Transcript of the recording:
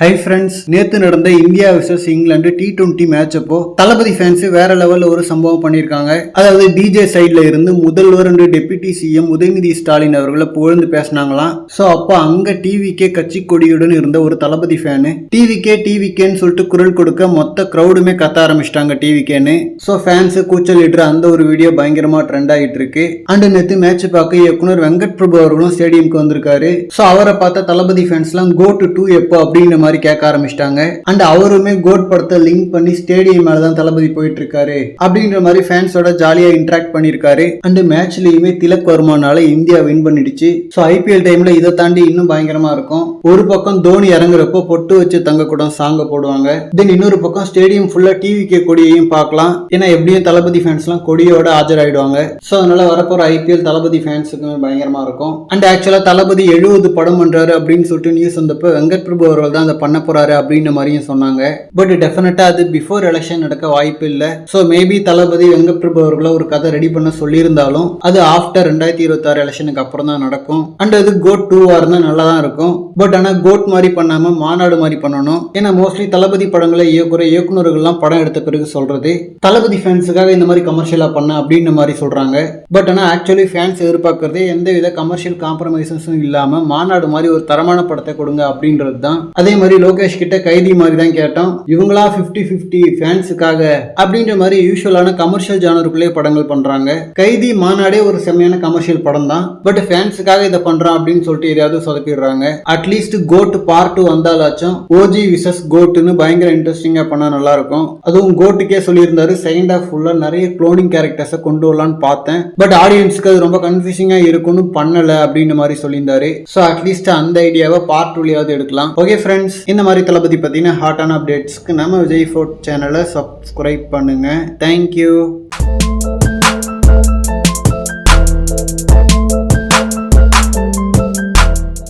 High friends நேத்து நடந்த India versus England T twenty match அப்போ தளபதி ஃபேன்ஸ் வேற லெவல்ல ஒரு சம்பவம் பண்ணியிருக்காங்க. அதாவது டிஜே சைட்ல இருந்து முதல்வர் and deputy CM Udhayanidhi Stalin அவர்களை புகழ்ந்து பேசினாங்களாம். ஸோ அப்போ அங்க டிவிகே கட்சி கொடியுடன் இருந்த ஒரு தளபதி ஃபேனு டிவிகே டிவிகேன்னு சொல்லிட்டு குரல் கொடுக்க மொத்த க்ரௌடுமே கத்த ஆரம்பிச்சிட்டாங்க டிவிகேன்னு ஸோ ஃபேன்ஸ் கூச்சலிடுற அந்த ஒரு வீடியோ பயங்கரமா ட்ரெண்ட் ஆகிட்டு இருக்கு. அண்ட் நேத்து மேட்ச் பார்க்க இயக்குனர் வெங்கட் பிரபு அவர்களும் ஸ்டேடியம்க்கு வந்திருக்காரு. ஸோ அவரை பார்த்த தளபதி ஃபேன்ஸ்லாம் கோ டு டூ எப்போ? அப்படின்னு மாதிரி கேட்க ஆரம்பிச்சிட்டாங்க. அண்ட் அவருமே கோட் படத்தை லிங்க் பண்ணி ஸ்டேடியம் மேல தான் தளபதி போயிட்டு இருக்காரு அப்படின்ற மாதிரி ஃபேன்ஸோட ஜாலியா இன்டராக்ட் பண்ணிருக்காரு அண்ட் மேட்ச்லயுமே திலக் வர்மானால இந்தியா வின் பண்ணிடுச்சு. ஸோ ஐபிஎல் டைம்ல இதை தாண்டி இன்னும் பயங்கரமா இருக்கும். ஒரு பக்கம் தோனி இறங்குறப்போ பொட்டு வச்சு தங்க கூட சாங்க போடுவாங்க. தென் இன்னொரு பக்கம் ஸ்டேடியம் ஃபுல்லா டிவிகே கொடியையும் பார்க்கலாம். ஏன்னா எப்படியும் தளபதி ஃபேன்ஸ்லாம் கொடியோட ஆஜராயிடுவாங்க. ஸோ அதனால வரப்போற ஐபிஎல் தளபதி ஃபேன்ஸுக்குமே பயங்கரமா இருக்கும். அண்ட் ஆக்சுவலா தளபதி எழுபது படம் பண்றாரு அப்படின்னு சொல்லிட்டு நியூஸ் வந்தப்போ வெங்கட் பிரபு அவர்கள் தான் அந்த பண்ண போறாரு அப்படின்ற மாதிரியும் சொன்னாங்க. பட் டெஃபினட்டா அது பிஃபோர் எலெக்ஷன் நடக்க வாய்ப்பு இல்லை. ஸோ மேபி தளபதி வெங்கட் அவர்களை ஒரு கதை ரெடி பண்ண சொல்லியிருந்தாலும் அது ஆஃப்டர் ரெண்டாயிரத்தி இருபத்தி ஆறு எலெக்ஷனுக்கு அப்புறம் தான் நடக்கும். அண்ட் அது கோட் டூவா இருந்தால் நல்லா தான் இருக்கும். பட் ஆனா கோட் மாதிரி பண்ணாம மாநாடு மாதிரி பண்ணணும். ஏன்னா மோஸ்ட்லி தளபதி படங்களை இயக்குற இயக்குனர்கள்லாம் படம் எடுத்த பிறகு சொல்றது தளபதி ஃபேன்ஸுக்காக இந்த மாதிரி கமர்ஷியலா பண்ண அப்படின்ற மாதிரி சொல்றாங்க. பட் ஆனா ஆக்சுவலி ஃபேன்ஸ் எதிர்பார்க்கறதே எந்த வித கமர்ஷியல் காம்ப்ரமைசஸும் இல்லாமல் மாநாடு மாதிரி ஒரு தரமான படத்தை கொடுங்க அப்படின்றது தான். அதே மாதிரி லோகேஷ் கிட்ட கைதி மாதிரி தான் கேட்டோம். இவங்களா 50 50 ஃபேன்ஸுக்காக அப்படின்ற மாதிரி யூஸ்வலான கமர்ஷியல் ஜானருக்குள்ளே படங்கள் பண்றாங்க. கைதி மாநாடே ஒரு செம்மையான கமர்ஷியல் படம் தான். பட் ஃபேன்ஸுக்காக இதை பண்றான் அப்படின்னு சொல்லிட்டு எதையாவது சொதப்பிடுறாங்க. At least GOAT part two வந்தாலாச்சும் OG versus கோட்டுன்னு பயங்கர இன்ட்ரெஸ்டிங்கா பண்ணா நல்லா இருக்கும் அதுவும் கோட்டுக்கே சொல்லியிருந்தாரு. செகண்ட் ஹாஃப் ஃபுல்லா நிறைய குளோனிங் கேரக்டர்ஸை கொண்டு வரலான்னு பார்த்தேன். பட் ஆடியன்ஸ்க்கு அது ரொம்ப கன்ஃபியூசிங்கா இருக்கும்னு பண்ணல அப்படின்ற மாதிரி சொல்லியிருந்தாரு. ஸோ அட்லீஸ்ட் அந்த ஐடியாவை பார்ட் டூலையாவது எடுக்கலாம். ஓகே ஃப்ரெண்ட்ஸ் இந்த மாதிரி தளபதி பார்த்தீங்கன்னா ஹாட்டான அப்டேட்ஸ்க்கு நம்ம விஜய் ஃபோர்ட் சேனலை சப்ஸ்கிரைப் பண்ணுங்க. Thank you